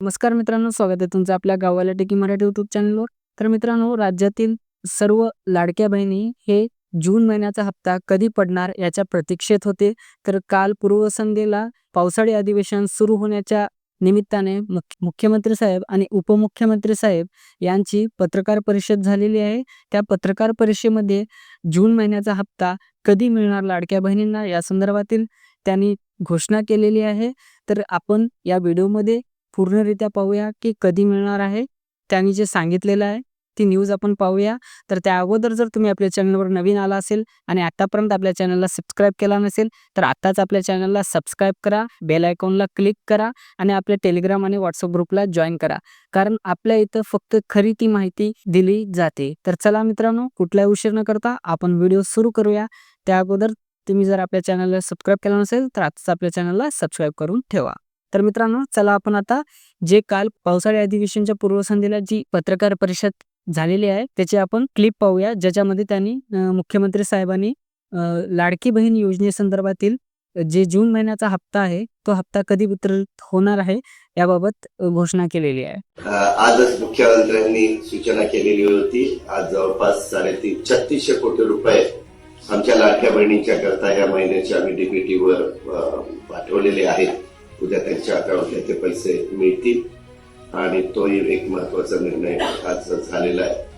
नमस्कार मित्रांनो स्वागत आहे तुमचं आपल्या गावाला टेकी मराठी युट्यूब चॅनलवर तर मित्रांनो राज्यातील सर्व लाडक्या बहिणी हे जून महिन्याचा हप्ता कधी पडणार याच्या प्रतीक्षेत होते. तर काल पूर्वसंध्येला पावसाळी अधिवेशन सुरू होण्याच्या निमित्ताने मुख्य मुख्यमंत्री साहेब आणि उपमुख्यमंत्री साहेब यांची पत्रकार परिषद झालेली आहे. त्या पत्रकार परिषदेमध्ये जून महिन्याचा हप्ता कधी मिळणार लाडक्या बहिणींना या संदर्भातील त्यांनी घोषणा केलेली आहे. तर आपण या व्हिडिओमध्ये पूर्णरित्या पाहूया की कधी मिळणार आहे. त्यांनी जे सांगितलेलं आहे ती न्यूज आपण पाहूया. तर त्या अगोदर जर तुम्ही आपल्या चॅनलवर नवीन आला असेल आणि आतापर्यंत आपल्या चॅनलला सबस्क्राईब केला नसेल तर आत्ताच आपल्या चॅनलला सबस्क्राईब करा बेल आयकॉनला क्लिक करा आणि आपल्या टेलिग्राम आणि व्हॉट्सअप ग्रुपला जॉईन करा. कारण आपल्या इथं फक्त खरी ती माहिती दिली जाते. तर चला मित्रांनो कुठलाही उशीर न करता आपण व्हिडिओ सुरू करूया. त्या अगोदर तुम्ही जर आपल्या चॅनलला सबस्क्राईब केला नसेल तर आताच आपल्या चॅनलला सबस्क्राईब करून ठेवा. तर मित्रांनो चला आपण आता जे काल पावसाळी अधिवेशनच्या पूर्वसंध्येला जी पत्रकार परिषद झालेली आहे त्याची आपण क्लिप पाहूया ज्याच्यामध्ये त्यांनी मुख्यमंत्री साहेबांनी लाडकी बहीण योजनेसंदर्भातील जे जून महिन्याचा हप्ता आहे तो हप्ता कधी वितरित होणार आहे याबाबत घोषणा केलेली आहे. आजच मुख्यमंत्र्यांनी सूचना केलेली होती आज जवळपास साडेतीन छत्तीसशे कोटी रुपये आमच्या लाडक्या बहिणींच्या करता या महिन्याचे आम्ही डीबीटीवर पाठवलेले आहेत. उद्या त्यांच्या अकाउंटला ते पैसे मिळतील. आणि तोही एक महत्त्वाचा निर्णय आज झालेला आहे.